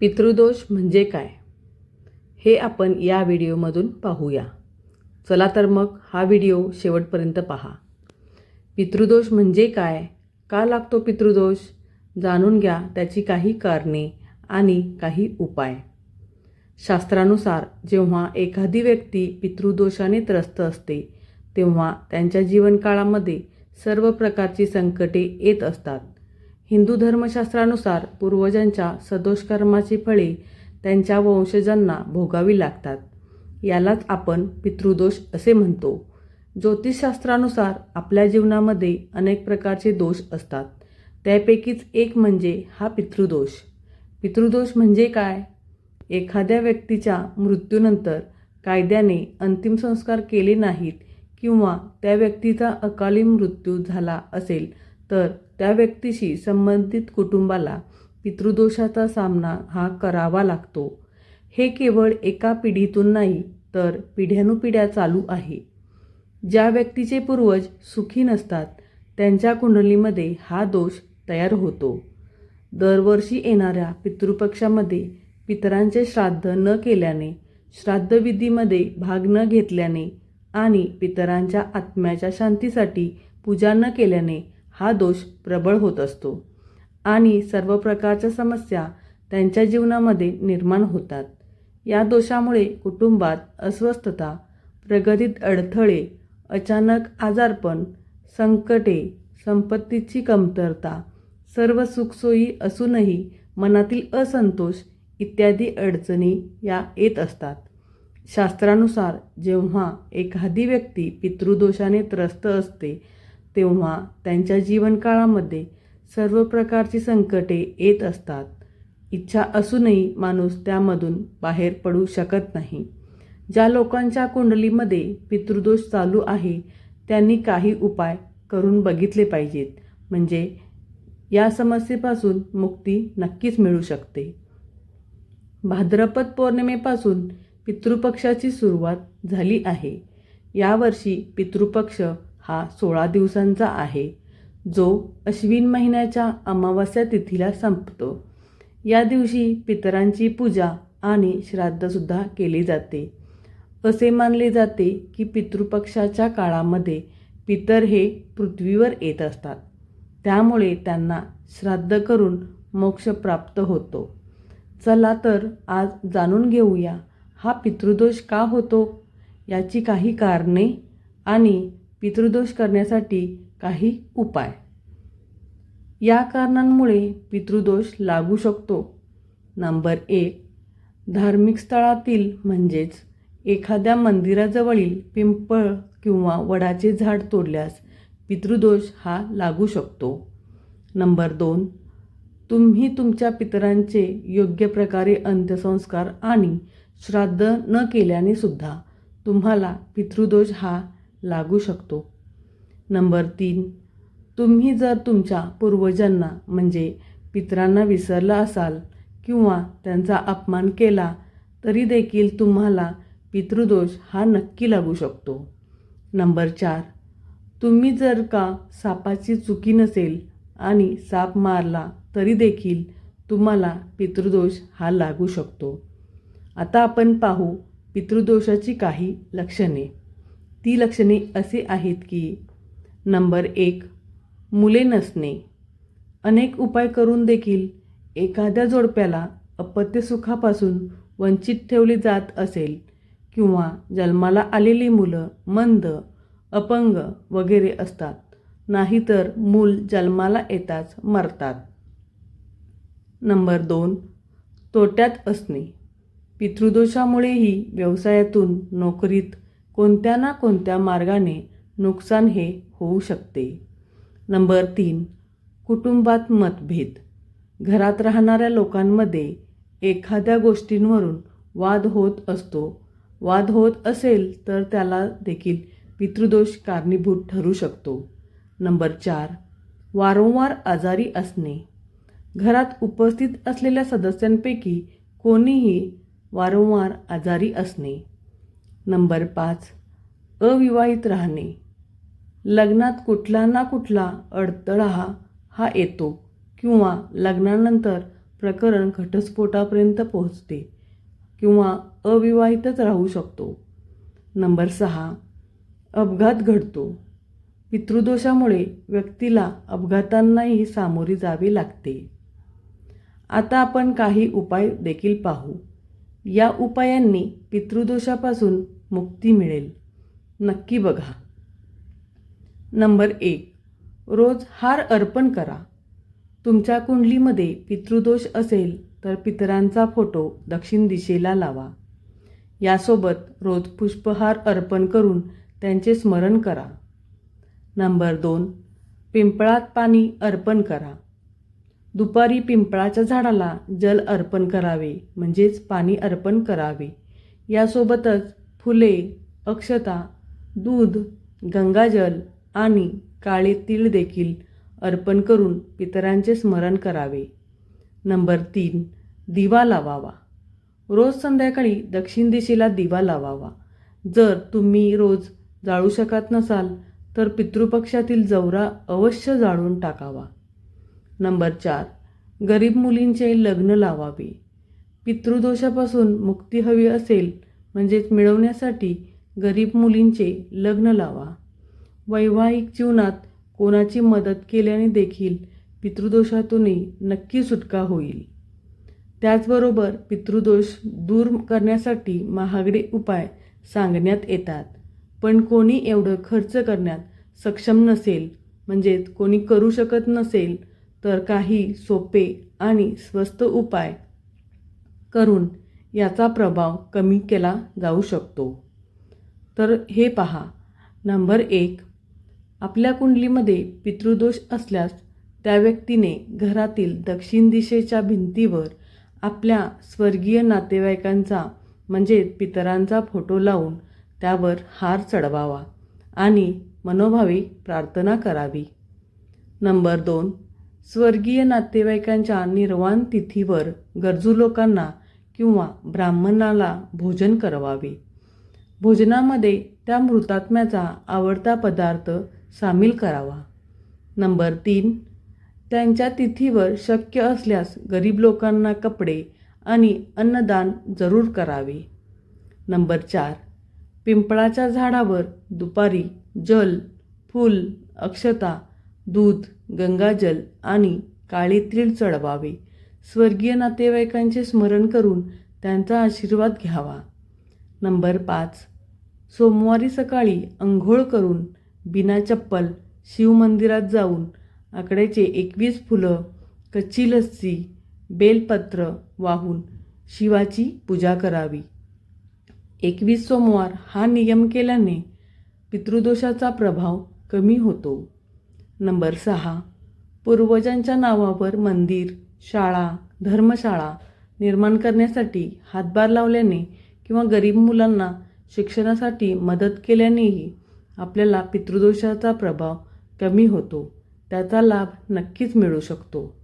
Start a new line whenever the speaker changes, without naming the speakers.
पितृदोष म्हणजे काय? हे आपण या व्हिडिओमधून पाहूया. चला तर मग हा व्हिडिओ शेवटपर्यंत पहा. पितृदोष म्हणजे काय? का लागतो पितृदोष? जाणून घ्या त्याची काही कारणे आणि काही उपाय. शास्त्रानुसार जेव्हा एखादी व्यक्ती पितृदोषाने त्रस्त असते तेव्हा त्यांच्या जीवनकाळामध्ये सर्व प्रकारची संकटे येत असतात. हिंदू धर्मशास्त्रानुसार पूर्वजांच्या सदोष कर्माची फळे त्यांच्या वंशजांना भोगावी लागतात. यालाच आपण पितृदोष असे म्हणतो. ज्योतिषशास्त्रानुसार आपल्या जीवनामध्ये अनेक प्रकारचे दोष असतात. त्यापैकीच एक म्हणजे हा पितृदोष. पितृदोष म्हणजे काय? एखाद्या व्यक्तीच्या मृत्यूनंतर कायद्याने अंतिम संस्कार केले नाहीत किंवा त्या व्यक्तीचा अकाली मृत्यू झाला असेल तर त्या व्यक्तीशी संबंधित कुटुंबाला पितृदोषाचा सामना हा करावा लागतो. हे केवळ एका पिढीतून नाही तर पिढ्यानुपिढ्या चालू आहे. ज्या व्यक्तीचे पूर्वज सुखी नसतात त्यांच्या कुंडलीमध्ये हा दोष तयार होतो. दरवर्षी येणाऱ्या पितृपक्षामध्ये पितरांचे श्राद्ध न केल्याने श्राद्धविधीमध्ये भाग न घेतल्याने आणि पितरांच्या आत्म्याच्या शांतीसाठी पूजा न केल्याने हा दोष प्रबळ होत असतो. आणि सर्व प्रकारच्या समस्या त्यांच्या जीवनामध्ये निर्माण होतात. या दोषामुळे कुटुंबात अस्वस्थता प्रगतीत अडथळे अचानक आजारपण संकटे संपत्तीची कमतरता सर्व सुखसोयी असूनही मनातील असंतोष इत्यादी अडचणी या येत असतात. शास्त्रानुसार जेव्हा एखादी व्यक्ती पितृदोषाने त्रस्त असते तेव्हा त्यांच्या जीवनकाळामध्ये सर्व प्रकारची संकटे येत असतात. इच्छा असूनही माणूस त्यामधून बाहेर पडू शकत नाही. ज्या लोकांच्या कुंडलीमध्ये पितृदोष चालू आहे त्यांनी काही उपाय करून बघितले पाहिजेत. म्हणजे या समस्येपासून मुक्ती नक्कीच मिळू शकते. भाद्रपद पौर्णिमेपासून पितृपक्षाची सुरुवात झाली आहे. यावर्षी पितृपक्ष हा सोळा दिवसांचा आहे. जो अश्विन महिन्याच्या अमावस्या तिथीला संपतो. या दिवशी पितरांची पूजा आणि श्राद्धसुद्धा केली जाते. असे मानले जाते की पितृपक्षाच्या काळामध्ये पितर हे पृथ्वीवर येत असतात. त्यामुळे त्यांना श्राद्ध करून मोक्ष प्राप्त होतो. चला तर आज जाणून घेऊया हा पितृदोष का होतो? याची काही कारणे आणि पितृदोष करण्यासाठी काही उपाय. या कारणांमुळे पितृदोष लागू शकतो. नंबर एक धार्मिक स्थळातील म्हणजेच एखाद्या मंदिराजवळील पिंपळ किंवा वडाचे झाड तोडल्यास पितृदोष हा लागू शकतो. नंबर दोन तुम्ही तुमच्या पितरांचे योग्य प्रकारे अंत्यसंस्कार आणि श्राद्ध न केल्याने सुद्धा तुम्हाला पितृदोष हा लागू शकतो. नंबर तीन तुम्ही जर तुमच्या पूर्वजांना म्हणजे पितरांना विसरला असाल किंवा त्यांचा अपमान केला तरी देखील तुम्हाला पितृदोष हा नक्की लागू शकतो. नंबर चार तुम्ही जर का सापाची चुकी नसेल आणि साप मारला तरी देखील तुम्हाला पितृदोष हा लागू शकतो. आता आपण पाहू पितृदोषाची काही लक्षणे. ती लक्षणे असे आहेत की नंबर एक मुले नसणे. अनेक उपाय करून देखील एखाद्या जोडप्याला अपत्यसुखापासून वंचित ठेवले जात असेल किंवा जन्माला आलेली मुलं मंद अपंग वगैरे असतात नाहीतर मूल जन्माला येताच मरतात. नंबर दोन तोट्यात असणे. पितृदोषामुळेही व्यवसायातून नोकरीत कोणत्या ना कोणत्या मार्गाने नुकसान हे होऊ शकते. नंबर तीन कुटुंबात मतभेद. घरात राहणाऱ्या लोकांमध्ये एखाद्या गोष्टींवरून वाद होत असतो. वाद होत असेल तर त्याला देखील पितृदोष कारणीभूत ठरू शकतो. नंबर चार वारंवार आजारी असणे. घरात उपस्थित असलेल्या सदस्यांपैकी कोणीही वारंवार आजारी असणे. नंबर पाच. अविवाहित राहणे. लग्नात कुठला ना कुठला अडथळा हा येतो किंवा लग्नानंतर प्रकरण घटस्फोटापर्यंत पोहोचते किंवा अविवाहितच राहू शकतो. नंबर सहा. अपघात घडतो. पितृदोषामुळे व्यक्तीला अपघातांनाही सामोरी जावी लागते. आता आपण काही उपाय देखील पाहू. या उपायांनी पितृदोषापासून मुक्ती मिळेल. नक्की बघा. नंबर एक. रोज हार अर्पण करा. तुमच्या कुंडलीमध्ये पितृदोष असेल तर पितरांचा फोटो दक्षिण दिशेला लावा. यासोबत रोज पुष्पहार अर्पण करून त्यांचे स्मरण करा. नंबर दोन. पिंपळात पाणी अर्पण करा. दुपारी पिंपळाच्या झाडाला जल अर्पण करावे म्हणजेच पाणी अर्पण करावे. यासोबतच फुले अक्षता दूध गंगाजल आणि काळे तीळ देखील अर्पण करून पितरांचे स्मरण करावे. नंबर तीन दिवा लावावा. रोज संध्याकाळी दक्षिण दिशेला दिवा लावावा. जर तुम्ही रोज जाळू शकत नसाल तर पितृपक्षातील जवरा अवश्य जाळून टाकावा. नंबर चार गरीब मुलींचे लग्न लावावे. पितृदोषापासून मुक्ती हवी असेल म्हणजेच मिळवण्यासाठी गरीब मुलींचे लग्न लावा. वैवाहिक जीवनात कोणाची मदत केल्याने देखील पितृदोषातूनही नक्की सुटका होईल. त्याचबरोबर पितृदोष दूर करण्यासाठी महागडे उपाय सांगण्यात येतात. पण कोणी एवढं खर्च करण्यात सक्षम नसेल म्हणजेच कोणी करू शकत नसेल तर काही सोपे आणि स्वस्त उपाय करून याचा प्रभाव कमी केला जाऊ शकतो. तर हे पहा. नंबर एक. आपल्या कुंडलीमध्ये पितृदोष असल्यास त्या व्यक्तीने घरातील दक्षिण दिशेच्या भिंतीवर आपल्या स्वर्गीय नातेवाईकांचा म्हणजे पितरांचा फोटो लावून त्यावर हार चढवावा आणि मनोभावी प्रार्थना करावी. नंबर दोन. स्वर्गीय नातेवाईकांच्या निर्वाण तिथीवर गरजू लोकांना किंवा ब्राह्मणाला भोजन करवावे. भोजनामध्ये त्या मृतात्म्याचा आवडता पदार्थ सामील करावा. नंबर तीन त्यांच्या तिथीवर शक्य असल्यास गरीब लोकांना कपडे आणि अन्नदान जरूर करावे. नंबर चार पिंपळाच्या झाडावर दुपारी जल फूल अक्षता दूध गंगाजल आणि काळे तीळ चढवावे. स्वर्गीय नातेवाईकांचे स्मरण करून त्यांचा आशीर्वाद घ्यावा. नंबर पाच. सोमवारी सकाळी अंघोळ करून बिना चप्पल शिवमंदिरात जाऊन आकड्याचे एकवीस फुलं कच्ची लस्सी बेलपत्र वाहून शिवाची पूजा करावी. एकवीस सोमवार हा नियम केल्याने पितृदोषाचा प्रभाव कमी होतो. नंबर सहा. पूर्वजांच्या नावावर मंदिर शाळा धर्मशाळा निर्माण करण्यासाठी हातभार लावल्याने किंवा गरीब मुलांना शिक्षणासाठी मदत केल्यानेही आपल्याला पितृदोषाचा प्रभाव कमी होतो. त्याचा लाभ नक्कीच मिळू शकतो.